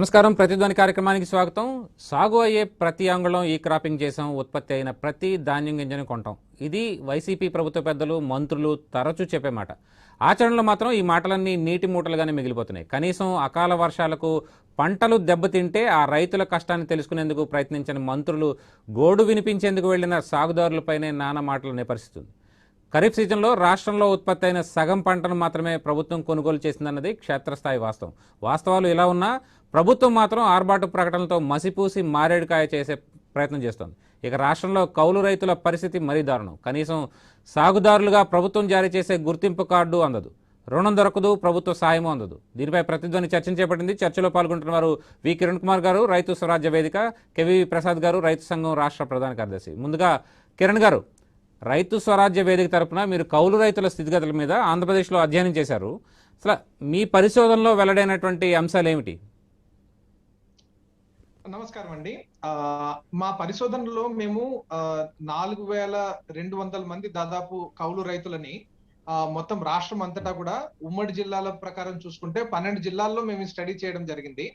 నమస్కారం. ప్రతిధ్వని కార్యక్రమానికి స్వాగతం. సాగు అయ్యే ప్రతి అంగుళం ఈ క్రాపింగ్ చేసాం ఉత్పత్తి అయిన ప్రతి ధాన్యం గింజను కొంటాం. ఇది వైసీపీ ప్రభుత్వ పెద్దలు మంత్రులు తరచూ చెప్పే మాట. ఆచరణలో మాత్రం ఈ మాటలన్నీ నీటి మూటలుగానే మిగిలిపోతున్నాయి. కనీసం అకాల వర్షాలకు పంటలు దెబ్బతింటే ఆ రైతుల కష్టాన్ని తెలుసుకునేందుకు ప్రయత్నించిన మంత్రులు గోడు వినిపించేందుకు వెళ్ళిన సాగుదారులపైనే నానా మాటలు నేపరిస్తుంది ఖరీఫ్ సీజన్లో రాష్ట్రంలో ఉత్పత్తి అయిన సగం పంటను మాత్రమే ప్రభుత్వం కొనుగోలు చేసిందన్నది క్షేత్రస్థాయి వాస్తవం. వాస్తవాలు ఇలా ఉన్నా ప్రభుత్వం మాత్రం ఆర్బాటు ప్రకటనలతో మసిపూసి మారేడుకాయ చేసే ప్రయత్నం చేస్తోంది. ఇక రాష్ట్రంలో కౌలు రైతుల పరిస్థితి మరీ దారుణం. కనీసం సాగుదారులుగా ప్రభుత్వం జారీ చేసే గుర్తింపు కార్డు అందదు. రుణం దొరకదు ప్రభుత్వ సాయం అందదు. దీనిపై ప్రతిధ్వని చర్చను చేపట్టింది చర్చలో పాల్గొంటున్న వారు వి. కిరణ్ కుమార్ గారు రైతు స్వరాజ్య వేదిక కెవి ప్రసాద్ గారు రైతు సంఘం రాష్ట్ర ప్రధాన కార్యదర్శి. ముందుగా కిరణ్ గారు రైతు స్వరాజ్య వేదిక తరపున మీరు కౌలు రైతుల స్థితిగతుల మీద ఆంధ్రప్రదేశ్లో అధ్యయనం చేశారు. అసలు మీ పరిశోధనలో వెల్లడైనటువంటి అంశాలు ఏమిటి? నమస్కారం అండి. మా పరిశోధనలో మేము నాలుగు వేల రెండు వందల మంది దాదాపు కౌలు రైతులని మొత్తం రాష్ట్రం అంతటా కూడా ఉమ్మడి జిల్లాల ప్రకారం చూసుకుంటే పన్నెండు జిల్లాల్లో మేము స్టడీ చేయడం జరిగింది.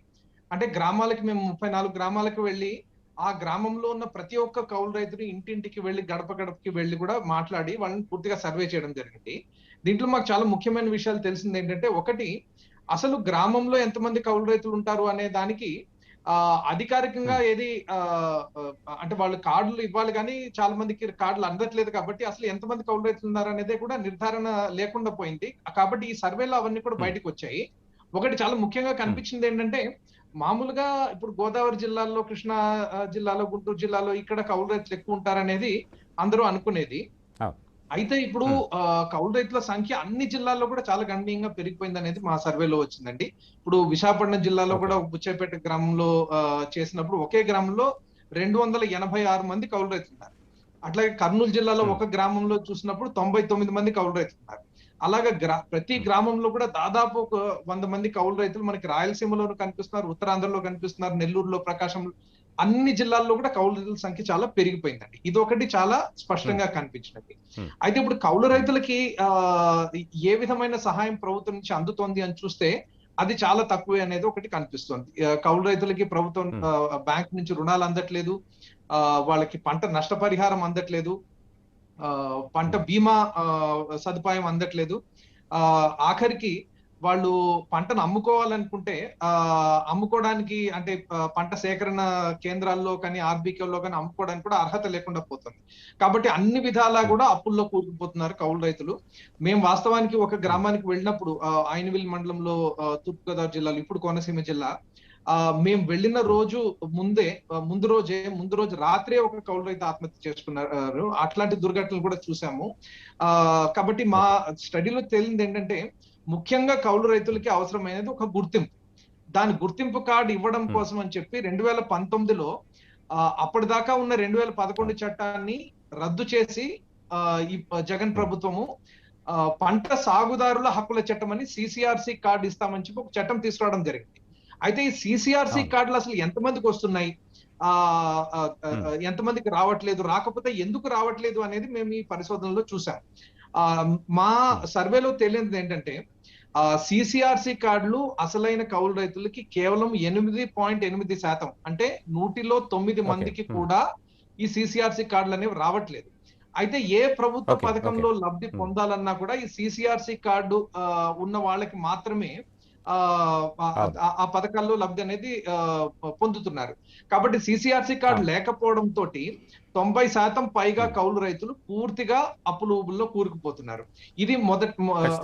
అంటే గ్రామాలకి మేము ముప్పై నాలుగు గ్రామాలకు వెళ్ళి ఆ గ్రామంలో ఉన్న ప్రతి ఒక్క కౌలు రైతుని ఇంటింటికి వెళ్ళి గడప గడపకి వెళ్ళి కూడా మాట్లాడి వాళ్ళని పూర్తిగా సర్వే చేయడం జరిగింది. దీంట్లో మాకు చాలా ముఖ్యమైన విషయాలు తెలిసింది ఏంటంటే ఒకటి అసలు గ్రామంలో ఎంతమంది కౌలు రైతులు ఉంటారు అనే దానికి ఆ అధికారికంగా ఏది అంటే వాళ్ళు కార్డులు ఇవ్వాలి కానీ చాలా మందికి కార్డులు అందట్లేదు కాబట్టి అసలు ఎంతమంది కౌలు రైతులు ఉన్నారు అనేది కూడా నిర్ధారణ లేకుండా పోయింది. కాబట్టి ఈ సర్వేలో అవన్నీ కూడా బయటకు వచ్చాయి. ఒకటి చాలా ముఖ్యంగా కనిపించింది ఏంటంటే మామూలుగా ఇప్పుడు గోదావరి జిల్లాలో కృష్ణా జిల్లాలో గుంటూరు జిల్లాలో ఇక్కడ కౌలు రైతులు ఎక్కువ ఉంటారనేది అందరూ అనుకునేది. అయితే ఇప్పుడు కౌలు రైతుల సంఖ్య అన్ని జిల్లాల్లో కూడా చాలా గణనీయంగా పెరిగిపోయింది అనేది మా సర్వేలో వచ్చిందండి. ఇప్పుడు విశాఖపట్నం జిల్లాలో కూడా బుచ్చేపేట గ్రామంలో చేసినప్పుడు ఒకే గ్రామంలో రెండు వందల ఎనభై ఆరు మంది కౌలు రైతులు ఉన్నారు అట్లాగే కర్నూలు జిల్లాలో. ఒక గ్రామంలో చూసినప్పుడు తొంభై తొమ్మిది మంది కౌలు రైతులు ఉన్నారు అలాగా గ్రా ప్రతి గ్రామంలో కూడా దాదాపు ఒక వంద మంది కౌలు రైతులు మనకి రాయలసీమలోనూ కనిపిస్తున్నారు ఉత్తరాంధ్రలో కనిపిస్తున్నారు నెల్లూరులో ప్రకాశం అన్ని జిల్లాల్లో కూడా కౌలు రైతుల సంఖ్య చాలా పెరిగిపోయిందండి. ఇది ఒకటి చాలా స్పష్టంగా కనిపించినది. అయితే ఇప్పుడు కౌలు రైతులకి ఆ ఏ విధమైన సహాయం ప్రభుత్వం నుంచి అందుతోంది అని చూస్తే అది చాలా తక్కువే అనేది ఒకటి కనిపిస్తుంది. కౌలు రైతులకి ప్రభుత్వం బ్యాంక్ నుంచి రుణాలు అందట్లేదు ఆ వాళ్ళకి పంట నష్టపరిహారం అందట్లేదు పంట బీమా ఆ, సదుపాయం అందట్లేదు. ఆ ఆఖరికి వాళ్ళు పంటను అమ్ముకోవాలనుకుంటే ఆ అమ్ముకోవడానికి అంటే పంట సేకరణ కేంద్రాల్లో కానీ ఆర్బీకేలో కానీ అమ్ముకోవడానికి కూడా అర్హత లేకుండా పోతుంది. కాబట్టి అన్ని విధాలా కూడా అప్పుల్లో కూరుకుపోతున్నారు కౌలు రైతులు. మేము వాస్తవానికి ఒక గ్రామానికి వెళ్ళినప్పుడు ఆ, ఆయనవిల్ మండలంలో ఆ, తూర్పుగోదావరి జిల్లాలో ఇప్పుడు కోనసీమ జిల్లా ఆ మేము వెళ్ళిన రోజు ముందే ముందు రోజే ముందు రోజు రాత్రే ఒక కౌలు రైతు ఆత్మహత్య చేసుకున్నారు. అట్లాంటి దుర్ఘటనలు కూడా చూసాము. ఆ కాబట్టి మా స్టడీలో తేలింది ఏంటంటే ముఖ్యంగా కౌలు రైతులకి అవసరమైనది ఒక గుర్తింపు. దాని గుర్తింపు కార్డు ఇవ్వడం. కోసం అని చెప్పి రెండు వేల పంతొమ్మిదిలో అప్పటిదాకా ఉన్న రెండు వేల పదకొండు చట్టాన్ని రద్దు చేసి ఆ, ఈ జగన్ ప్రభుత్వము పంట సాగుదారుల హక్కుల చట్టం అని సిసిఆర్సి కార్డు ఇస్తామని చెప్పి ఒక చట్టం తీసుకురావడం జరిగింది. అయితే ఈ సిసిఆర్సి. కార్డులు అసలు ఎంతమందికి వస్తున్నాయి ఆ. ఎంతమందికి రావట్లేదు రాకపోతే ఎందుకు రావట్లేదు అనేది మేము ఈ పరిశోధనలో చూసాం ఆ మా సర్వేలో తేలింది ఏంటంటే ఆ సిసిఆర్సి కార్డులు అసలైన కౌలు రైతులకి కేవలం ఎనిమిది పాయింట్ ఎనిమిది శాతం అంటే నూటిలో తొమ్మిది. మందికి. కూడా ఈ సిసిఆర్సి కార్డులు అనేవి రావట్లేదు అయితే ఏ ప్రభుత్వ పథకంలో లబ్ధి. పొందాలన్నా కూడా ఈ సిసిఆర్సి కార్డు ఉన్న వాళ్ళకి మాత్రమే ఆ పథకాల్లో లబ్ధి అనేది ఆ, పొందుతున్నారు కాబట్టి సిసిఆర్సి కార్డు. లేకపోవడం తోటి తొంభై శాతం పైగా. కౌలు రైతులు పూర్తిగా అప్పులు ఊబుల్లో కూరుకుపోతున్నారు ఇది మొదటి.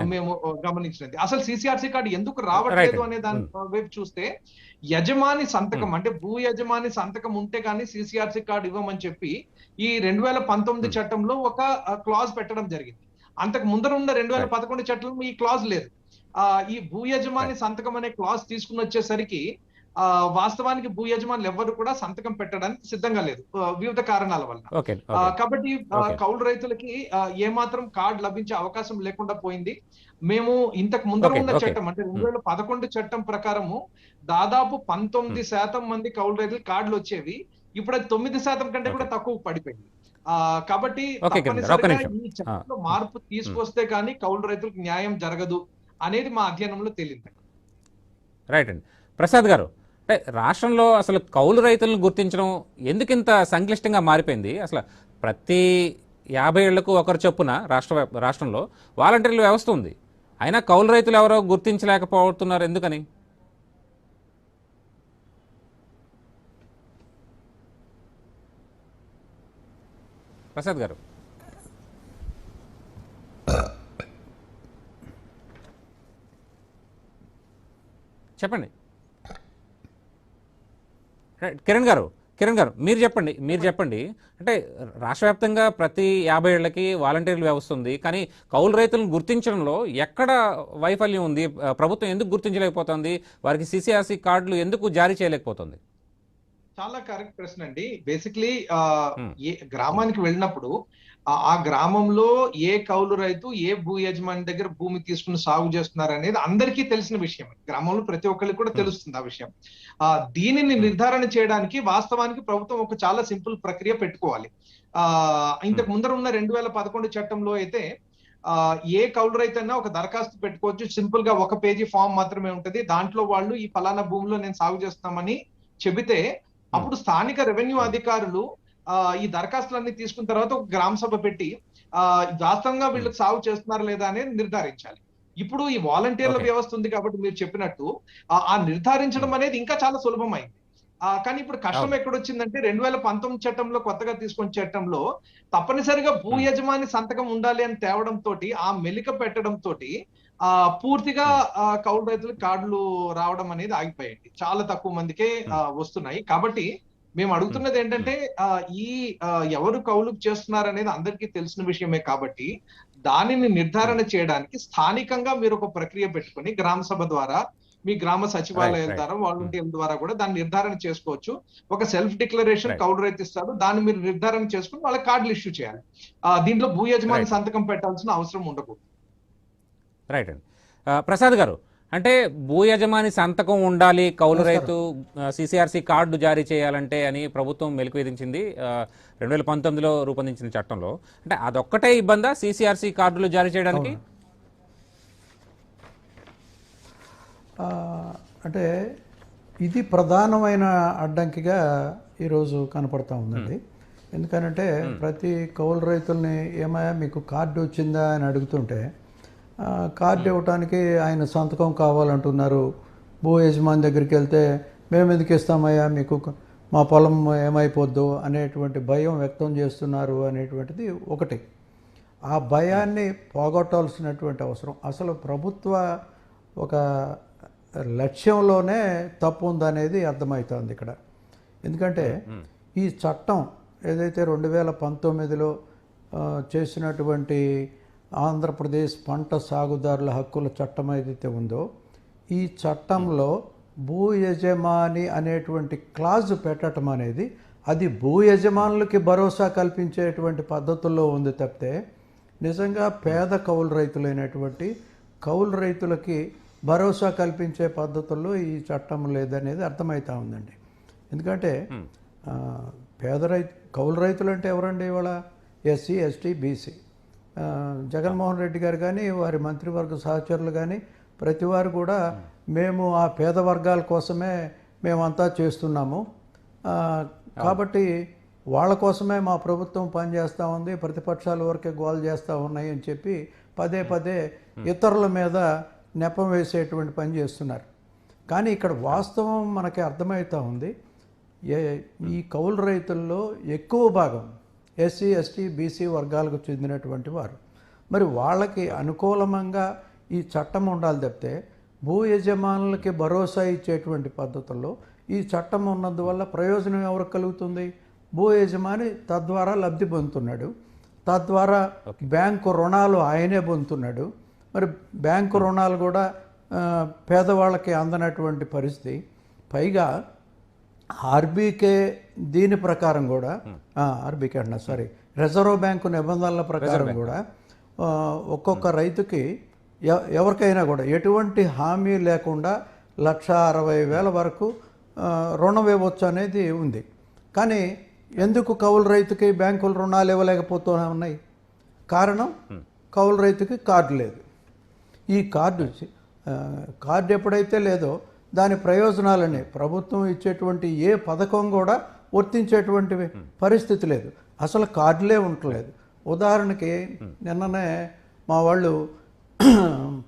మేము గమనించినది అసలు సిసిఆర్సి కార్డు ఎందుకు రావట్లేదు. అనే దాని వైపు చూస్తే యజమాని సంతకం అంటే భూ యజమాని సంతకం ఉంటే గానీ సిసిఆర్సి కార్డు ఇవ్వమని చెప్పి ఈ రెండు వేల పంతొమ్మిది. చట్టంలో ఒక క్లాజ్ పెట్టడం జరిగింది అంతకు ముందర ఉన్న రెండు వేల. పదకొండు చట్టంలో ఈ క్లాజ్ లేదు ఆ ఈ భూ యజమాని సంతకం అనే క్లాజ్ తీసుకుని వచ్చేసరికి ఆ వాస్తవానికి భూ యజమానులు ఎవరు కూడా సంతకం పెట్టడానికి సిద్ధంగా లేదు. వివిధ కారణాల వల్ల కాబట్టి. కౌలు రైతులకి ఏమాత్రం కార్డు లభించే అవకాశం లేకుండా పోయింది. మేము ఇంతకు ముందర ఉన్న. చట్టం అంటే రెండు వేల పదకొండు చట్టం ప్రకారము దాదాపు పంతొమ్మిది శాతం మంది కౌలు రైతులు కార్డులు వచ్చేవి. ఇప్పుడు అది తొమ్మిది శాతం కంటే కూడా తక్కువ పడిపోయింది. ఆ కాబట్టి తప్పనిసరిగా. ఈ చట్టంలో మార్పు తీసుకొస్తే కానీ కౌలు రైతులకు న్యాయం జరగదు. అనేది మా అధ్యయనంలో తేలింది. రైట్ అండి. ప్రసాద్ గారు అంటే రాష్ట్రంలో అసలు కౌలు రైతులను గుర్తించడం ఎందుకు ఇంత సంక్లిష్టంగా మారిపోయింది? అసలు ప్రతి యాభై ఏళ్ళకు ఒకరు చొప్పున రాష్ట్ర రాష్ట్రంలో వాలంటీర్ల వ్యవస్థ ఉంది. అయినా కౌలు రైతులు ఎవరో గుర్తించలేకపోతున్నారు ఎందుకని? ప్రసాద్ గారు. చెప్పండి. కిరణ్ గారు కిరణ్ గారు మీరు చెప్పండి మీరు చెప్పండి. అంటే రాష్ట్ర వ్యాప్తంగా ప్రతి యాభై ఏళ్ళకి వాలంటీర్ల వ్యవస్థ ఉంది. కానీ కౌలు రైతులను గుర్తించడంలో ఎక్కడ వైఫల్యం ఉంది? ప్రభుత్వం ఎందుకు గుర్తించలేకపోతుంది? వారికి సిసిఆర్సి కార్డులు ఎందుకు జారీ చేయలేకపోతుంది? చాలా కరెక్ట్ ప్రశ్న అండి. Basically Hmm. గ్రామానికి వెళ్ళినప్పుడు ఆ- గ్రామంలో ఏ కౌలు రైతు ఏ భూ యజమాని దగ్గర భూమి తీసుకుని సాగు చేస్తున్నారు అనేది అందరికీ తెలిసిన విషయం. గ్రామంలో ప్రతి ఒక్కరికి కూడా Hmm. తెలుస్తుంది ఆ విషయం. ఆ దీనిని నిర్ధారణ చేయడానికి వాస్తవానికి ప్రభుత్వం ఒక చాలా సింపుల్ ప్రక్రియ పెట్టుకోవాలి. ఆ ఇంతకు ముందర ఉన్న రెండు వేల పదకొండు చట్టంలో అయితే ఆ ఏ కౌలు రైతైనా ఒక దరఖాస్తు పెట్టుకోవచ్చు. సింపుల్గా ఒక పేజీ ఫామ్ మాత్రమే ఉంటది. దాంట్లో వాళ్ళు ఈ ఫలానా భూమిలో నేను సాగు చేస్తున్నామని చెబితే అప్పుడు స్థానిక రెవెన్యూ అధికారులు ఆ ఈ దరఖాస్తులన్నీ తీసుకున్న తర్వాత ఒక గ్రామ సభ పెట్టి ఆ వాస్తవంగా వీళ్ళకి సాగు చేస్తున్నారా లేదా అనేది నిర్ధారించాలి ఇప్పుడు ఈ వాలంటీర్ల. వ్యవస్థ ఉంది కాబట్టి మీరు చెప్పినట్టు ఆ- నిర్ధారించడం అనేది ఇంకా చాలా సులభమైంది ఆ కానీ ఇప్పుడు కష్టం అవును. ఎక్కడ వచ్చిందంటే రెండు వేల పంతొమ్మిది చట్టంలో కొత్తగా తీసుకున్న చట్టంలో తప్పనిసరిగా భూ Hmm. యజమాని సంతకం ఉండాలి అని తేవడం తోటి ఆ మెలిక పెట్టడం తోటి పూర్తిగా కౌలు రైతులకు కార్డులు రావడం అనేది ఆగిపోయాయి చాలా తక్కువ మందికే ఆ, వస్తున్నాయి. కాబట్టి మేము అడుగుతున్నది ఏంటంటే ఆ, ఈ ఎవరు కౌలు చేస్తున్నారు అనేది అందరికీ తెలిసిన విషయమే కాబట్టి దానిని నిర్ధారణ చేయడానికి స్థానికంగా మీరు ఒక ప్రక్రియ పెట్టుకొని గ్రామ సభ ద్వారా మీ గ్రామ సచివాలయాల right. ద్వారా వాలంటీర్ల ద్వారా కూడా దాన్ని నిర్ధారణ చేసుకోవచ్చు. ఒక సెల్ఫ్ డిక్లరేషన్. కౌలు రైతు ఇస్తారు దాన్ని మీరు నిర్ధారణ చేసుకుని వాళ్ళకి కార్డులు ఇష్యూ చేయాలి. ఆ, దీంట్లో భూ యజమాని. సంతకం పెట్టాల్సిన అవసరం ఉండకూడదు. రైట్ అండి ప్రసాద్ గారు అంటే భూ యజమాని సంతకం ఉండాలి కౌలు రైతు సిసిఆర్సి కార్డు జారీ చేయాలంటే అని ప్రభుత్వం మెలకు విధించింది రెండు వేల పంతొమ్మిదిలో రూపొందించిన చట్టంలో. అంటే అదొక్కటే ఇబ్బందా సిసిఆర్సి కార్డులు జారీ చేయడానికి? అంటే ఇది ప్రధానమైన అడ్డంకిగా ఈరోజు కనపడతా ఉందండి. ఎందుకనంటే ప్రతి కౌలు రైతుల్ని ఏమయ్యా మీకు కార్డు వచ్చిందా అని అడుగుతుంటే కార్డు ఇవ్వటానికి ఆయన సంతకం కావాలంటున్నారు. భూ యజమాని దగ్గరికి వెళ్తే మేము ఎందుకు ఇస్తామయ్యా? మీకు మా పొలం ఏమైపోద్దు? అనేటువంటి భయం వ్యక్తం చేస్తున్నారు అనేటువంటిది ఒకటి. ఆ భయాన్ని పోగొట్టాల్సినటువంటి అవసరం. అసలు ప్రభుత్వ ఒక లక్ష్యంలోనే తప్పు ఉందనేది అర్థమవుతోంది ఇక్కడ. ఎందుకంటే ఈ చట్టం ఏదైతే రెండు వేల పంతొమ్మిదిలో చేసినటువంటి ఆంధ్రప్రదేశ్ పంట సాగుదారుల హక్కుల చట్టం ఏదైతే ఉందో ఈ చట్టంలో భూ యజమాని అనేటువంటి క్లాజ్ పెట్టడం అనేది అది భూ యజమానులకి భరోసా కల్పించేటువంటి పద్ధతుల్లో ఉంది తప్పితే నిజంగా పేద కౌలు రైతులైనటువంటి కౌలు రైతులకి భరోసా కల్పించే పద్ధతుల్లో ఈ చట్టం లేదనేది అర్థమవుతా ఉందండి. ఎందుకంటే పేద రైతు కౌలు రైతులు అంటే ఎవరండి ఇవాళ? SC ST BC. Jaganmohan Reddy garu కానీ వారి మంత్రివర్గ సహచరులు కానీ ప్రతి వారు కూడా మేము ఆ పేద వర్గాల కోసమే మేమంతా చేస్తున్నాము. కాబట్టి వాళ్ళ కోసమే మా ప్రభుత్వం పనిచేస్తూ ఉంది ప్రతిపక్షాల వరకే గోల్ చేస్తూ ఉన్నాయి అని చెప్పి పదే పదే ఇతరుల మీద నెపం వేసేటువంటి పని చేస్తున్నారు. కానీ ఇక్కడ వాస్తవం మనకి అర్థమవుతూ ఉంది. ఏ ఈ కౌలు రైతుల్లో ఎక్కువ భాగం ఎస్సీ ఎస్టీ బీసీ వర్గాలకు చెందినటువంటి వారు. మరి వాళ్ళకి అనుకూలంగా ఈ చట్టం ఉండాలి తప్పితే భూ యజమానులకి భరోసా ఇచ్చేటువంటి పద్ధతుల్లో ఈ చట్టం ఉన్నందువల్ల ప్రయోజనం ఎవరికి కలుగుతుంది? భూ యజమాని తద్వారా లబ్ధి పొందుతున్నాడు. తద్వారా బ్యాంకు రుణాలు ఆయనే పొందుతున్నాడు. మరి బ్యాంకు రుణాలు కూడా పేదవాళ్ళకి అందనటువంటి పరిస్థితి. పైగా ఆర్బీకే దీని ప్రకారం కూడా ఆర్బీకే అంటున్నా సారీ రిజర్వ్ బ్యాంకు నిబంధనల ప్రకారం కూడా ఒక్కొక్క రైతుకి ఎ- ఎవరికైనా కూడా ఎటువంటి హామీ లేకుండా లక్ష అరవై వేల వరకు ఆ, రుణం ఇవ్వచ్చు అనేది ఉంది. కానీ ఎందుకు కౌలు రైతుకి బ్యాంకులు రుణాలు ఇవ్వలేకపోతూ ఉన్నాయి? కారణం కౌలు రైతుకి కార్డు లేదు. ఈ కార్డు కార్డు ఎప్పుడైతే లేదో దాని ప్రయోజనాలని. ప్రభుత్వం ఇచ్చేటువంటి ఏ పథకం కూడా వర్తించేటువంటి పరిస్థితి లేదు. అసలు కార్డులే ఉండలేదు ఉదాహరణకి నిన్ననే మా వాళ్ళు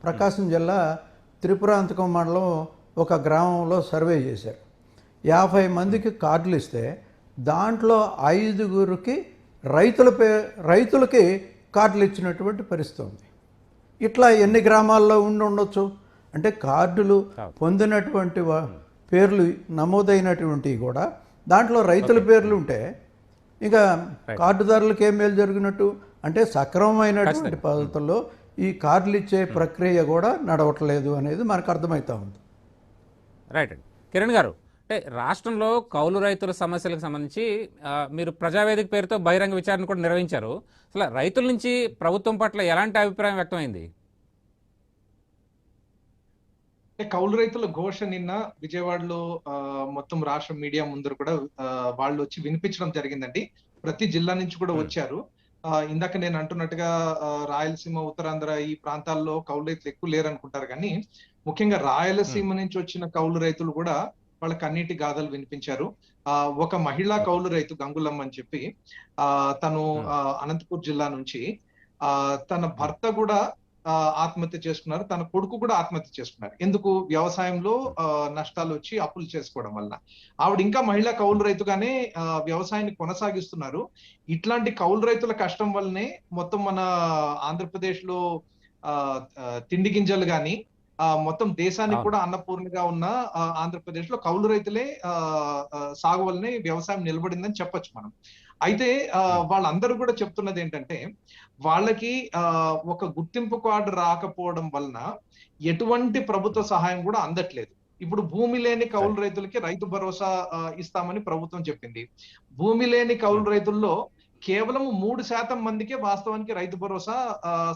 ప్రకాశం జిల్లా త్రిపురాంతకం మండలం ఒక గ్రామంలో సర్వే చేశారు. యాభై మందికి కార్డులు ఇస్తే దాంట్లో ఐదుగురికి రైతుల పే రైతులకి కార్డులు ఇచ్చినటువంటి పరిస్థితి ఉంది. ఇట్లా ఎన్ని గ్రామాల్లో ఉండి ఉండొచ్చు? అంటే కార్డులు పొందినటువంటి పేర్లు నమోదైనటువంటివి కూడా దాంట్లో రైతుల పేర్లు ఉంటే ఇక కార్డుదారులకు ఏం మేలు జరిగినట్టు? అంటే సక్రమమైనటువంటి పద్ధతుల్లో ఈ కార్డులు ఇచ్చే ప్రక్రియ కూడా నడవట్లేదు అనేది మనకు అర్థమవుతా ఉంది. రైట్ అండి. కిరణ్ గారు అంటే రాష్ట్రంలో కౌలు రైతుల సమస్యలకు సంబంధించి మీరు ప్రజావేదిక పేరుతో బహిరంగ విచారణ కూడా నిర్వహించారు. అసలు రైతుల నుంచి ప్రభుత్వం పట్ల ఎలాంటి అభిప్రాయం వ్యక్తమైంది? కౌలు రైతుల ఘోష నిన్న విజయవాడలో ఆ, మొత్తం రాష్ట్ర మీడియా ముందర కూడా వాళ్ళు వచ్చి వినిపించడం జరిగిందండి. ప్రతి జిల్లా నుంచి కూడా వచ్చారు. ఆ, ఇందాక నేను అంటున్నట్టుగా రాయలసీమ ఉత్తరాంధ్ర ఈ ప్రాంతాల్లో కౌలు రైతులు ఎక్కువ లేరు అనుకుంటారు కానీ ముఖ్యంగా రాయలసీమ నుంచి వచ్చిన కౌలు రైతులు కూడా వాళ్ళ కన్నీటి గాథలు వినిపించారు. ఆ ఒక మహిళా కౌలు రైతు గంగులమ్మ అని చెప్పి ఆ తను అనంతపూర్ జిల్లా నుంచి ఆ తన భర్త కూడా ఆత్మహత్య చేసుకున్నారు. తన కొడుకు కూడా ఆత్మహత్య చేసుకున్నారు. ఎందుకు? వ్యవసాయంలో ఆ, నష్టాలు వచ్చి అప్పులు చేసుకోవడం వల్ల. ఆవిడ ఇంకా మహిళా కౌలు రైతుగానే ఆ, వ్యవసాయాన్ని కొనసాగిస్తున్నారు. ఇట్లాంటి కౌలు రైతుల కష్టం వల్లనే మొత్తం మన ఆంధ్రప్రదేశ్లో తిండి గింజలు గాని ఆ, మొత్తం దేశానికి. కూడా అన్నపూర్ణగా ఉన్న ఆంధ్రప్రదేశ్లో కౌలు రైతులే సాగు వల్లనే వ్యవసాయం నిలబడిందని చెప్పొచ్చు మనం. అయితే ఆ, వాళ్ళందరూ కూడా చెప్తున్నది ఏంటంటే వాళ్ళకి ఆ ఒక గుర్తింపు కార్డు రాకపోవడం వలన ఎటువంటి ప్రభుత్వ సహాయం కూడా అందట్లేదు. ఇప్పుడు భూమి లేని కౌలు రైతులకి రైతు భరోసా ఇస్తామని ప్రభుత్వం చెప్పింది. భూమి లేని కౌలు రైతుల్లో కేవలం మూడు శాతం మందికే వాస్తవానికి రైతు భరోసా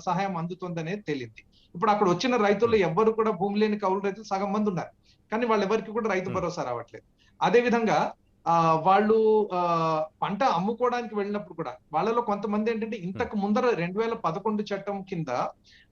సహాయం అందుతుందనేది తెలియంది ఇప్పుడు అక్కడ వచ్చిన రైతుల్లో ఎవ్వరు కూడా భూమి లేని కౌలు రైతులు సగం మంది ఉన్నారు. కానీ వాళ్ళు ఎవరికి కూడా రైతు Hmm. భరోసా రావట్లేదు. అదే విధంగా వాళ్ళు ఆ పంట అమ్ముకోవడానికి వెళ్ళినప్పుడు కూడా వాళ్ళలో కొంతమంది ఏంటంటే ఇంతకు ముందర రెండు వేల పదకొండు చట్టం కింద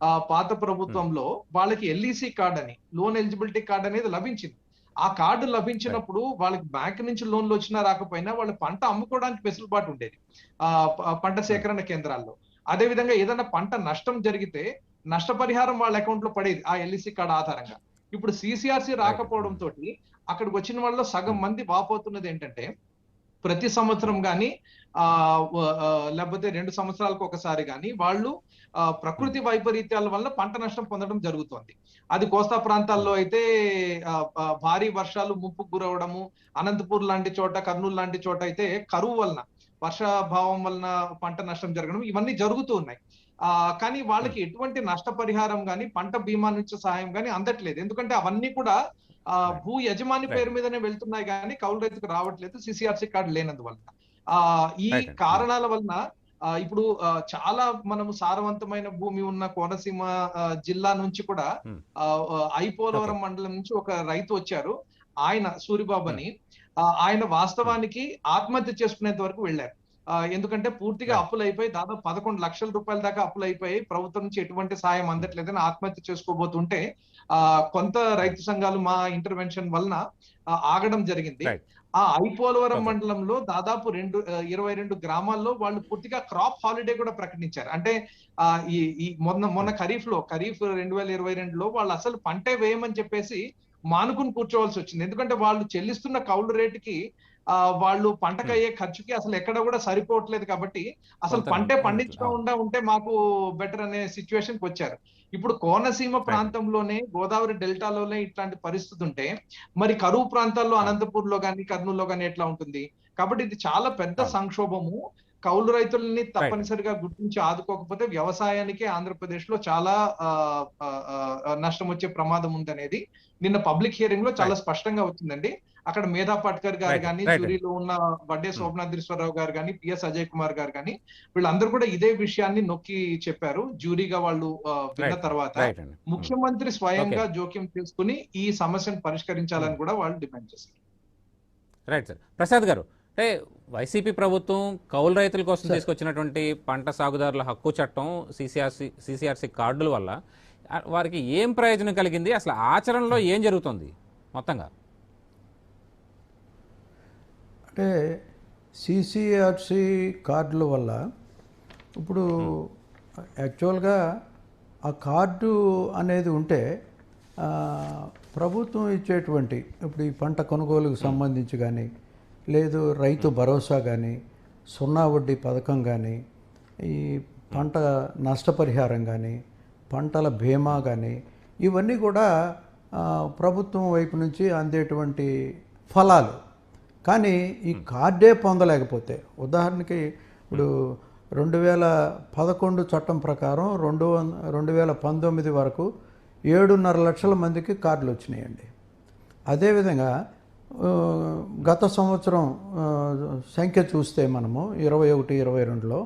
ఆ పాత ప్రభుత్వంలో వాళ్ళకి ఎల్ఈసి కార్డ్ అని లోన్ ఎలిజిబిలిటీ కార్డ్ అనేది లభించింది. ఆ కార్డు లభించినప్పుడు వాళ్ళకి బ్యాంక్ నుంచి లోన్లు వచ్చినా రాకపోయినా వాళ్ళ పంట అమ్ముకోవడానికి వెసులుబాటు ఉండేది ఆ పంట సేకరణ కేంద్రాల్లో. అదే విధంగా ఏదైనా పంట నష్టం జరిగితే నష్టపరిహారం వాళ్ళ అకౌంట్లో పడేది ఆ ఎల్ఈసి కార్డు ఆధారంగా. ఇప్పుడు సిసిఆర్సి రాకపోవడం తోటి అక్కడికి వచ్చిన వాళ్ళలో సగం మంది వాపోతున్నది ఏంటంటే ప్రతి సంవత్సరం గాని ఆ లేకపోతే రెండు సంవత్సరాలకు ఒకసారి గాని వాళ్ళు ప్రకృతి వైపరీత్యాల వల్ల పంట నష్టం పొందడం జరుగుతోంది. అది కోస్తా ప్రాంతాల్లో అయితే భారీ వర్షాలు ముప్పుకు గురవడము అనంతపూర్ లాంటి చోట కర్నూలు లాంటి చోట అయితే కరువు వలన వర్షాభావం వలన పంట నష్టం జరగడం ఇవన్నీ జరుగుతూ ఉన్నాయి. ఆ కానీ వాళ్ళకి ఎటువంటి నష్టపరిహారం గాని పంట బీమా నుంచి సహాయం గాని అందట్లేదు. ఎందుకంటే అవన్నీ కూడా ఆ భూ యజమాని పేరు మీదనే వెళ్తున్నాయి కానీ కౌలు రైతుకు రావట్లేదు సిసిఆర్సి కార్డు లేనందువల్ల ఆ ఈ. కారణాల వలన ఆ, ఇప్పుడు చాలా మనము సారవంతమైన భూమి ఉన్న కోనసీమ జిల్లా నుంచి కూడా Hmm. ఐపోలవరం మండలం నుంచి ఒక రైతు వచ్చారు. ఆయన సూరిబాబు అని ఆ, ఆయన వాస్తవానికి ఆత్మహత్య చేసుకునేంత వరకు వెళ్ళారు. ఎందుకంటే పూర్తిగా. అప్పులు అయిపోయి దాదాపు పదకొండు లక్షల రూపాయల దాకా అప్పులు అయిపోయి ప్రభుత్వం నుంచి ఎటువంటి సాయం అందట్లేదని ఆత్మహత్య చేసుకోబోతుంటే ఆ కొంత రైతు సంఘాలు మా ఇంటర్వెన్షన్ వలన ఆగడం జరిగింది. ఆ ఐపోలవరం. మండలంలో దాదాపు రెండు ఇరవై రెండు గ్రామాల్లో వాళ్ళు పూర్తిగా క్రాప్ హాలిడే కూడా ప్రకటించారు అంటే ఆ ఈ ఈ మొన్న మొన్న ఖరీఫ్లో ఖరీఫ్ రెండు వేల ఇరవై రెండులో వాళ్ళు అసలు పంటే వేయమని చెప్పేసి మానుకుని కూర్చోవాల్సి వచ్చింది ఎందుకంటే వాళ్ళు చెల్లిస్తున్న కౌలు రేటుకి వాళ్ళు పంటకు అయ్యే ఖర్చుకి అసలు ఎక్కడ కూడా సరిపోవట్లేదు కాబట్టి అసలు పంటే. పండించకుండా ఉంటే మాకు బెటర్ అనే సిచ్యువేషన్కి వచ్చారు. ఇప్పుడు కోనసీమ ప్రాంతంలోనే గోదావరి డెల్టాలోనే ఇట్లాంటి పరిస్థితి ఉంటే మరి కరువు ప్రాంతాల్లో అనంతపూర్లో గానీ కర్నూలులో గానీ ఎట్లా ఉంటుంది? కాబట్టి ఇది చాలా పెద్ద. సంక్షోభము. కౌలు రైతుల్ని తప్పనిసరిగా గుర్తించి ఆదుకోకపోతే వ్యవసాయానికి ఆంధ్రప్రదేశ్లో చాలా నష్టం వచ్చే ప్రమాదం ఉందనేది నిన్న పబ్లిక్ హియరింగ్లో చాలా స్పష్టంగా వచ్చిందండి. అక్కడ మేధా పాట్కర్ గారు కానీ. జ్యూరీలో ఉన్న వడ్డే శోభనాథేశ్వరరావు గారు కానీ పిఎస్ అజయ్ కుమార్ గారు కానీ వీళ్ళందరూ కూడా ఇదే విషయాన్ని నొక్కి చెప్పారు. జ్యూరీగా వాళ్ళు విన్న తర్వాత రైట్ అండి ముఖ్యమంత్రి స్వయంగా జోక్యం చేసుకుని ఈ సమస్యను పరిష్కరించాలని కూడా వాళ్ళు డిమాండ్ చేశారు. రైట్ సార్ ప్రసాద్ గారు అంటే వైసీపీ ప్రభుత్వం కౌలు రైతుల కోసం తీసుకొచ్చినటువంటి పంట సాగుదారుల హక్కు చట్టం సిసిఆర్సి సిసిఆర్సి కార్డుల వల్ల వారికి ఏం ప్రయోజనం కలిగింది? అసలు ఆచరణలో ఏం జరుగుతుంది? మొత్తంగా. అంటే సిసిఆర్సి కార్డుల వల్ల ఇప్పుడు యాక్చువల్గా ఆ కార్డు అనేది ఉంటే ప్రభుత్వం ఇచ్చేటువంటి ఇప్పుడు ఈ పంట కొనుగోలుకు సంబంధించి కానీ లేదు రైతు భరోసా కానీ సున్నా వడ్డీ పథకం కానీ ఈ పంట నష్టపరిహారం కానీ పంటల బీమా కానీ ఇవన్నీ కూడా ప్రభుత్వం వైపు నుంచి అందేటువంటి ఫలాలు. కానీ ఈ కార్డే పొందలేకపోతే ఉదాహరణకి ఇప్పుడు రెండు వేల పదకొండు చట్టం ప్రకారం రెండు వం రెండు వేల పంతొమ్మిది వరకు ఏడున్నర లక్షల మందికి కార్డులు వచ్చినాయండి. అదేవిధంగా గత సంవత్సరం సంఖ్య చూస్తే మనము ఇరవై ఒకటి ఇరవై రెండులో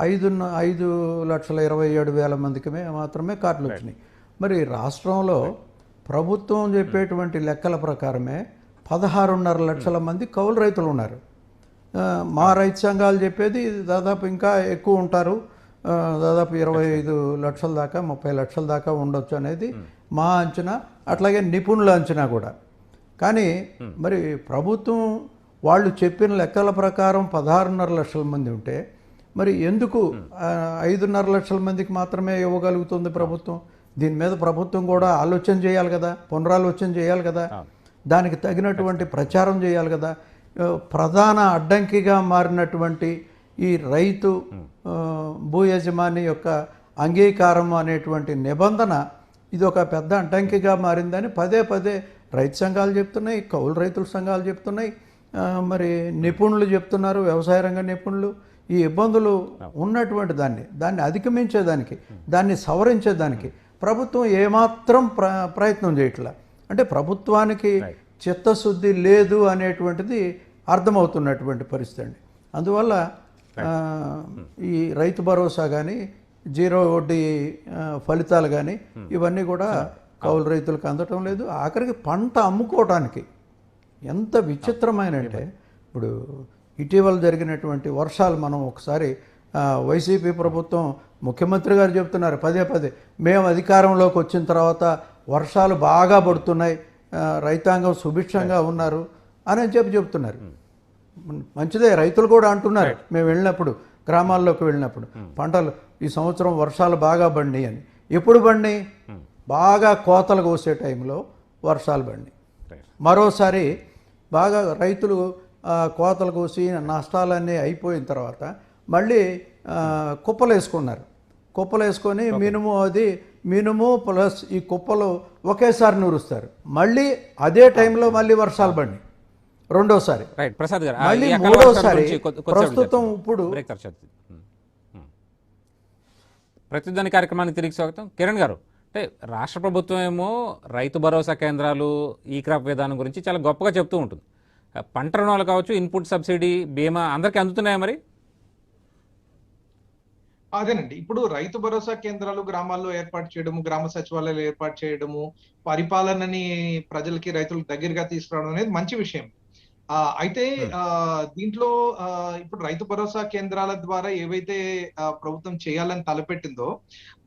ఐదు ఐదు లక్షల ఇరవై ఏడు వేల మందికి మాత్రమే కార్డులు వచ్చినాయి. మరి రాష్ట్రంలో ప్రభుత్వం చెప్పేటువంటి లెక్కల ప్రకారమే పదహారున్నర లక్షల మంది కౌలు రైతులు ఉన్నారు. మా రైతు సంఘాలు చెప్పేది దాదాపు ఇంకా ఎక్కువ ఉంటారు. దాదాపు ఇరవై ఐదు లక్షల దాకా ముప్పై లక్షల దాకా ఉండొచ్చు అనేది మా అంచనా అట్లాగే నిపుణుల అంచనా కూడా. కానీ మరి ప్రభుత్వం వాళ్ళు చెప్పిన లెక్కల ప్రకారం పదహారున్నర లక్షల మంది ఉంటే మరి ఎందుకు ఐదున్నర లక్షల మందికి మాత్రమే ఇవ్వగలుగుతుంది ప్రభుత్వం? దీని మీద ప్రభుత్వం కూడా ఆలోచన చేయాలి కదా పునరాలోచన చేయాలి కదా. దానికి తగినటువంటి ప్రచారం చేయాలి కదా. ప్రధాన అడ్డంకిగా మారినటువంటి ఈ రైతు భూ యజమాని యొక్క అంగీకారం అనేటువంటి నిబంధన ఇది ఒక పెద్ద అడ్డంకిగా మారిందని పదే పదే రైతు సంఘాలు చెప్తున్నాయి కౌలు రైతుల సంఘాలు చెప్తున్నాయి మరి నిపుణులు చెప్తున్నారు వ్యవసాయ రంగ నిపుణులు. ఈ ఇబ్బందులు ఉన్నటువంటి దాన్ని దాన్ని అధిగమించేదానికి దాన్ని సవరించేదానికి ప్రభుత్వం ఏమాత్రం ప్ర ప్రయత్నం చేయట్లే. అంటే ప్రభుత్వానికి చిత్తశుద్ధి లేదు అనేటువంటిది అర్థమవుతున్నటువంటి పరిస్థితి అండి. అందువల్ల ఈ రైతు భరోసా కానీ జీరో వడ్డీ ఫలితాలు కానీ ఇవన్నీ కూడా కౌలు రైతులకు అందటం లేదు. ఆఖరికి పంట అమ్ముకోవటానికి ఎంత విచిత్రమైన అంటే ఇప్పుడు ఇటీవల జరిగినటువంటి వర్షాలు మనం ఒకసారి వైసీపీ ప్రభుత్వం ముఖ్యమంత్రి గారు చెప్తున్నారు పదే పదే. మేము అధికారంలోకి వచ్చిన తర్వాత వర్షాలు బాగా పడుతున్నాయి రైతాంగం సుభిక్షంగా ఉన్నారు అని చెప్పి చెప్తున్నారు. మంచిదే రైతులు కూడా అంటున్నారు. మేము వెళ్ళినప్పుడు గ్రామాల్లోకి వెళ్ళినప్పుడు పంటలు ఈ సంవత్సరం వర్షాలు బాగా పడినాయి అని. ఎప్పుడు పడినాయి? బాగా కోతలు కోసే టైంలో వర్షాలు రైట్ మరోసారి బాగా రైతులు కోతలు కోసి నష్టాలన్నీ అయిపోయిన తర్వాత మళ్ళీ కుప్పలు వేసుకున్నారు కుప్పలు వేసుకొని మినుము అది మినుము ప్లస్ ఈ కుప్పలు ఒకేసారి నూరుస్తారు. మళ్ళీ అదే టైంలో మళ్ళీ వర్షాలు పడినాయి. రెండోసారి. రైట్ ప్రసాద్ గారు మళ్ళీ మూడోసారి ప్రస్తుతం. ఇప్పుడు. ప్రతిధ్వని కార్యక్రమానికి తిరిగి స్వాగతం. కిరణ్ గారు అంటే రాష్ట్ర ప్రభుత్వం ఏమో రైతు భరోసా కేంద్రాలు ఈ క్రాప్ విధానం గురించి చాలా గొప్పగా చెప్తూ ఉంటుంది. పంట రుణాలు కావచ్చు ఇన్పుట్ సబ్సిడీ బీమా అందరికీ అందుతున్నాయా మరి? అదేనండి. ఇప్పుడు రైతు భరోసా కేంద్రాలు గ్రామాల్లో ఏర్పాటు చేయడము గ్రామ సచివాలయాలు ఏర్పాటు చేయడము పరిపాలనని ప్రజలకి రైతులకు దగ్గరగా తీసుకురావడం అనేది మంచి విషయం. ఆ అయితే ఆ దీంట్లో ఆ ఇప్పుడు రైతు భరోసా కేంద్రాల ద్వారా ఏవైతే ప్రభుత్వం చేయాలని తలపెట్టిందో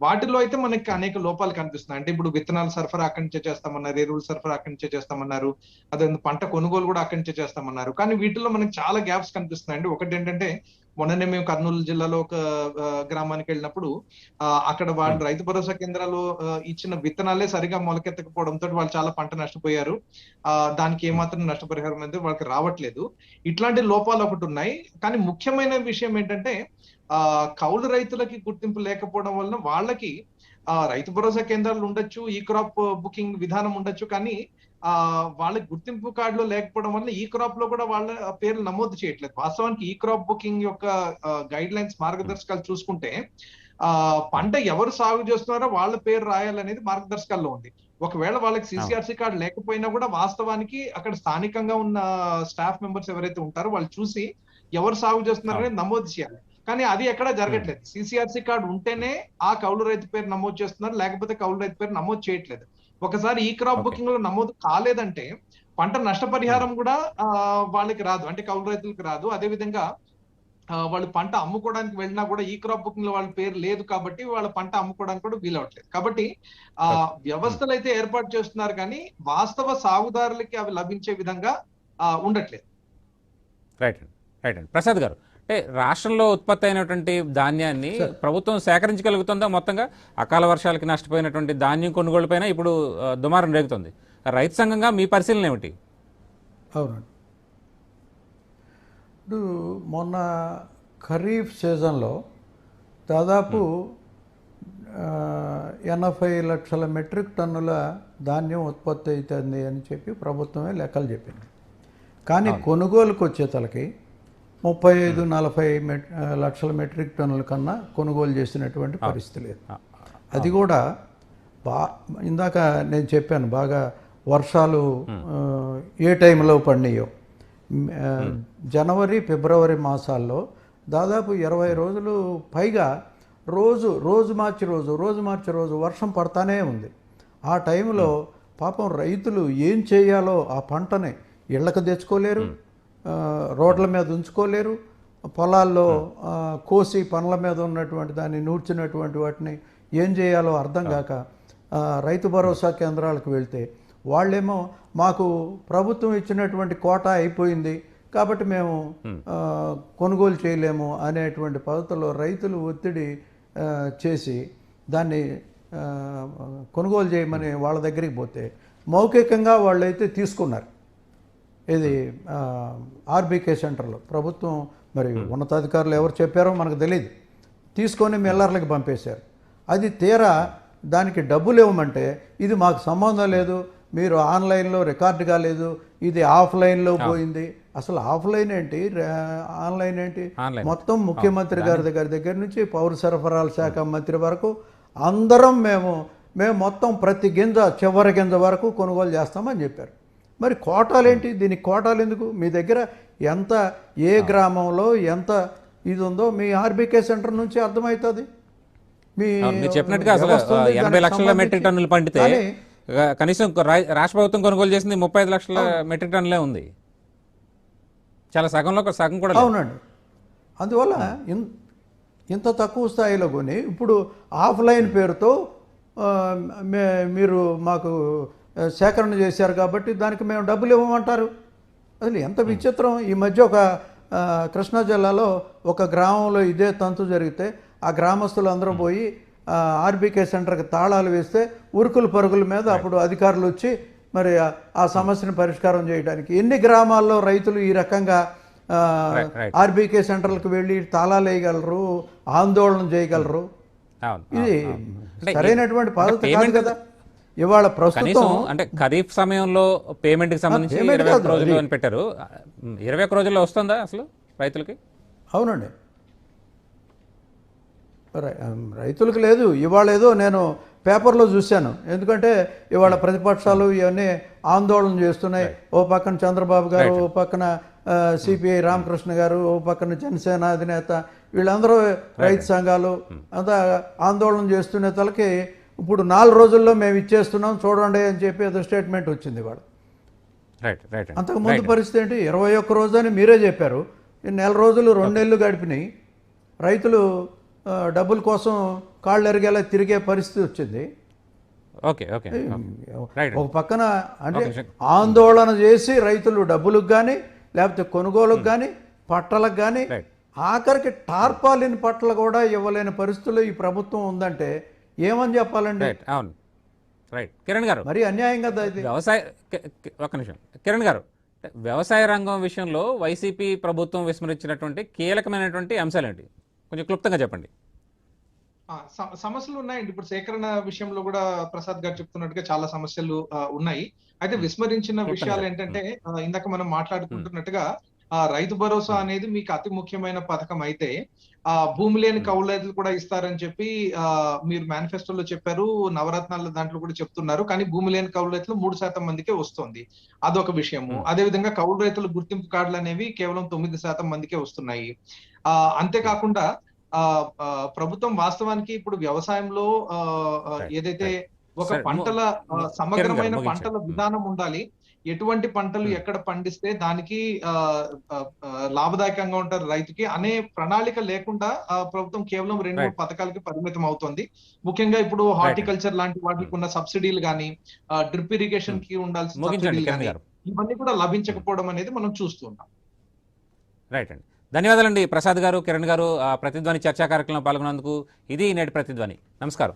వాటిలో అయితే మనకి అనేక లోపాలు కనిపిస్తున్నాయి. అంటే ఇప్పుడు విత్తనాలు సరఫరా అక్కడి నుంచే చేస్తామన్నారు ఎరువులు సరఫరా అక్కడి నుంచే చేస్తామన్నారు అదే పంట కొనుగోలు కూడా అక్కడి నుంచే చేస్తామన్నారు. కానీ వీటిలో మనకి చాలా గ్యాప్స్ కనిపిస్తున్నాయి అండి ఒకటి ఏంటంటే మొన్ననే మేము కర్నూలు జిల్లాలో ఒక గ్రామానికి వెళ్ళినప్పుడు ఆ, అక్కడ వాళ్ళు రైతు భరోసా కేంద్రాలు ఇచ్చిన విత్తనాలే సరిగా మొలకెత్తకపోవడంతో వాళ్ళు చాలా పంట నష్టపోయారు. ఆ దానికి ఏమాత్రం నష్టపరిహారం అనేది వాళ్ళకి రావట్లేదు. ఇట్లాంటి లోపాలు ఒకటి ఉన్నాయి. కానీ ముఖ్యమైన విషయం ఏంటంటే ఆ కౌలు రైతులకి గుర్తింపు లేకపోవడం వలన వాళ్ళకి ఆ రైతు భరోసా కేంద్రాలు ఉండొచ్చు ఈ క్రాప్ బుకింగ్ విధానం ఉండొచ్చు. కానీ ఆ వాళ్ళకి గుర్తింపు కార్డులో లేకపోవడం వల్ల ఈ క్రాప్లో కూడా వాళ్ళ పేర్లు నమోదు చేయట్లేదు. వాస్తవానికి ఈ క్రాప్ బుకింగ్ యొక్క గైడ్ లైన్స్ మార్గదర్శకాలు చూసుకుంటే ఆ పంట ఎవరు సాగు చేస్తున్నారో వాళ్ళ పేరు రాయాలనేది మార్గదర్శకాల్లో ఉంది. ఒకవేళ వాళ్ళకి సిసిఆర్సి కార్డు లేకపోయినా కూడా వాస్తవానికి అక్కడ స్థానికంగా ఉన్న స్టాఫ్ మెంబర్స్ ఎవరైతే ఉంటారో వాళ్ళు చూసి ఎవరు సాగు చేస్తున్నారో అనేది నమోదు చేయాలి. కానీ అది ఎక్కడా జరగట్లేదు. సిసిఆర్సి కార్డు ఉంటేనే ఆ కౌలు రైతు పేరు నమోదు చేస్తున్నారు లేకపోతే కౌలు రైతు పేరు నమోదు చేయట్లేదు. ఒకసారి ఈ క్రాప్. బుకింగ్లో నమోదు కాలేదంటే పంట నష్టపరిహారం కూడా వాళ్ళకి రాదు. అంటే కౌలు రైతులకు రాదు. అదే విధంగా వాళ్ళు పంట అమ్ముకోవడానికి వెళ్ళినా కూడా ఈ క్రాప్ బుకింగ్లో వాళ్ళ పేరు లేదు కాబట్టి వాళ్ళ పంట అమ్ముకోవడానికి కూడా వీలవట్లేదు కాబట్టి ఆ వ్యవస్థలు అయితే ఏర్పాటు చేస్తున్నారు కానీ వాస్తవ సాగుదారులకి అవి లభించే విధంగా ఉండట్లేదు. రైట్ రైట్ అండి. ప్రసాద్ గారు అంటే రాష్ట్రంలో ఉత్పత్తి అయినటువంటి ధాన్యాన్ని. ప్రభుత్వం సేకరించగలుగుతుందా? మొత్తంగా అకాల వర్షాలకి నష్టపోయినటువంటి ధాన్యం కొనుగోలు పైన ఇప్పుడు దుమారం రేగుతుంది. రైతు సంఘంగా మీ పరిశీలన ఏమిటి? అవునండి. ఇప్పుడు మొన్న ఖరీఫ్ సీజన్లో దాదాపు ఎనభై లక్షల మెట్రిక్ టన్నుల ధాన్యం ఉత్పత్తి అవుతుంది అని చెప్పి ప్రభుత్వమే లెక్కలు చెప్పింది. కానీ కొనుగోలుకు వచ్చేతలకి ముప్పై ఐదు నలభై మెట్ లక్షల మెట్రిక్ టన్నుల కన్నా కొనుగోలు చేసినటువంటి పరిస్థితి లేదు. అది కూడా బా ఇందాక నేను చెప్పాను బాగా వర్షాలు ఏ టైంలో పడినాయో జనవరి ఫిబ్రవరి మాసాల్లో దాదాపు ఇరవై రోజులు పైగా రోజు రోజు మార్చి రోజు రోజు మార్చి రోజు వర్షం పడతానే ఉంది. ఆ టైంలో పాపం రైతులు ఏం చేయాలో ఆ పంటని ఇళ్ళకు తెచ్చుకోలేరు. రోడ్ల మీద ఉంచుకోలేరు. పొలాల్లో కోసి పనుల మీద ఉన్నటువంటి దాన్ని నూర్చినటువంటి వాటిని ఏం చేయాలో అర్థం కాక రైతు భరోసా కేంద్రాలకు వెళ్తే వాళ్ళేమో మాకు ప్రభుత్వం ఇచ్చినటువంటి కోటా అయిపోయింది కాబట్టి మేము కొనుగోలు చేయలేము అనేటువంటి పద్ధతిలో రైతులు ఒత్తిడి చేసి దాన్ని కొనుగోలు చేయమని వాళ్ళ దగ్గరికి పోతే మౌఖికంగా వాళ్ళైతే తీసుకున్నారు. ఇది ఆర్బీకే సెంటర్లో. ప్రభుత్వం మరి ఉన్నతాధికారులు ఎవరు చెప్పారో మనకు తెలియదు తీసుకొని మిల్లర్లకు పంపేశారు. అది తీరా దానికి డబ్బులు ఇవ్వమంటే ఇది మాకు సంబంధం లేదు మీరు ఆన్లైన్లో రికార్డు కాలేదు ఇది ఆఫ్లైన్లో పోయింది. అసలు ఆఫ్లైన్ ఏంటి? ఆన్లైన్ ఏంటి. మొత్తం ముఖ్యమంత్రి గారి దగ్గర దగ్గర నుంచి పౌర సరఫరాల శాఖ మంత్రి వరకు అందరం మేము మేము మొత్తం ప్రతి గింజ చివరి గింజ వరకు కొనుగోలు చేస్తామని చెప్పారు. మరి కోటాలు ఏంటి దీనికి కోటాలు ఎందుకు? మీ దగ్గర ఎంత ఏ గ్రామంలో ఎంత ఇది ఉందో మీ ఆర్బీకే సెంటర్ నుంచి అర్థమవుతుంది. మీ చెప్పినట్టుగా అసలు ఎనభై లక్షల మెట్రిక్. టన్నులు పండితే కనీసం రాష్ట్ర ప్రభుత్వం కొనుగోలు చేసింది ముప్పై ఐదు లక్షల మెట్రిక్ టన్నులే ఉంది. చాలా సగంలో సగం కూడా. అవునండి. అందువల్ల ఇంత తక్కువ స్థాయిలో కొని ఇప్పుడు ఆఫ్లైన్ పేరుతో మీరు మాకు సేకరణ చేశారు కాబట్టి దానికి మేము డబ్బులు ఇవ్వమంటారు. అసలు ఎంత విచిత్రం. ఈ మధ్య ఒక కృష్ణా జిల్లాలో ఒక గ్రామంలో ఇదే తంతు జరిగితే ఆ గ్రామస్తులు అందరూ పోయి ఆర్బీకే సెంటర్కి తాళాలు వేస్తే ఉరుకుల పరుగుల మీద అప్పుడు అధికారులు వచ్చి మరి ఆ- సమస్యను పరిష్కారం చేయడానికి ఎన్ని గ్రామాల్లో రైతులు ఈ రకంగా. ఆర్బీకే సెంటర్లకు వెళ్ళి తాళాలు వేయగలరు ఆందోళన చేయగలరు? ఇది సరైనటువంటి పద్ధతి కాదు కదా. ఇవాళ ప్రస్తుతం అంటే ఖరీఫ్ సమయంలో పేమెంట్కి సంబంధించి ఇరవై ఒక్క అని పెట్టారు. ఇరవై ఒక్క రోజుల్లో వస్తుందా అసలు రైతులకి? అవునండి. రైతులకు లేదు. ఇవాళ ఏదో నేను పేపర్లో చూశాను. ఎందుకంటే ఇవాళ ప్రతిపక్షాలు ఇవన్నీ ఆందోళన చేస్తున్నాయి. ఓ పక్కన చంద్రబాబు గారు ఓ పక్కన సిపిఐ రామకృష్ణ గారు ఓ పక్కన జనసేన అధినేత వీళ్ళందరూ రైతు సంఘాలు అంతా ఆందోళన చేస్తున్న తలకి ఇప్పుడు నాలుగు రోజుల్లో మేము ఇచ్చేస్తున్నాం చూడండి అని చెప్పి ఏదో స్టేట్మెంట్ వచ్చింది వాడు. రైట్ రైట్ అంతకు ముందు పరిస్థితి ఏంటి? ఇరవై ఒక్క రోజు అని మీరే చెప్పారు. ఈ నెల రోజులు రెండు నెలలు గడిపినాయి. రైతులు డబ్బుల కోసం కాళ్ళు ఎరిగేలా తిరిగే పరిస్థితి వచ్చింది. ఓకే ఓకే ఒక పక్కన అంటే. ఆందోళన చేసి రైతులు డబ్బులకు కానీ లేకపోతే కొనుగోలుకు కానీ పట్టలకు కానీ ఆఖరికి టార్పాలిన్ పట్టలు కూడా ఇవ్వలేని పరిస్థితుల్లో ఈ ప్రభుత్వం ఉందంటే ఏమని చెప్పాలండి? రైట్ అవును. రైట్ కిరణ్ గారు మరి అన్యాయం కదా ఇది? వ్యవసాయ కి- కి- ఒక్క నిమిషం. కిరణ్ గారు వ్యవసాయ రంగం విషయంలో వైసీపీ ప్రభుత్వం విస్మరించినటువంటి కీలకమైనటువంటి అంశాలు ఏంటి కొంచెం క్లుప్తంగా చెప్పండి. సమస్యలు ఉన్నాయండి. ఇప్పుడు సేకరణ విషయంలో కూడా ప్రసాద్ గారు చెప్తున్నట్టుగా చాలా సమస్యలు ఉన్నాయి. అయితే విస్మరించిన చెప్పండి విషయాలు. ఏంటంటే ఆ, ఇందాక మనం మాట్లాడుకుంటున్నట్టుగా ఆ రైతు భరోసా అనేది మీకు అతి ముఖ్యమైన పథకం అయితే ఆ భూమి లేని కౌలు కూడా ఇస్తారని చెప్పి ఆ మీరు మేనిఫెస్టోలో చెప్పారు నవరత్నాల దాంట్లో కూడా చెప్తున్నారు కానీ భూమి లేని కౌలు రైతులు మూడు శాతం మందికే వస్తుంది. అదొక విషయము. Hmm. అదే విధంగా కౌలు రైతుల గుర్తింపు కార్డులు అనేవి కేవలం తొమ్మిది శాతం మందికే వస్తున్నాయి. ఆ అంతేకాకుండా ఆ ప్రభుత్వం వాస్తవానికి ఇప్పుడు వ్యవసాయంలో ఏదైతే ఒక పంటల సమగ్రమైన పంటల. విధానం ఉండాలి ఎటువంటి పంటలు మ్. ఎక్కడ పండిస్తే దానికి లాభదాయకంగా ఉంటారు రైతుకి అనే ప్రణాళిక లేకుండా ప్రభుత్వం కేవలం రెండు. మూడు పథకాలకి పరిమితం అవుతుంది. ముఖ్యంగా ఇప్పుడు హార్టికల్చర్ లాంటి వాటికి ఉన్న సబ్సిడీలు కానీ డ్రిప్ ఇరిగేషన్కి ఉండాల్సిన సబ్సిడీలు కానీ ఇవన్నీ కూడా లభించకపోవడం అనేది మనం చూస్తున్నాం రైట్ అండి. ధన్యవాదాలండి. ప్రసాద్ గారు కిరణ్ గారు ప్రతిధ్వని చర్చా కార్యక్రమంలో పాల్గొన్నందుకు ఇది నేటి ప్రతిధ్వని. నమస్కారం.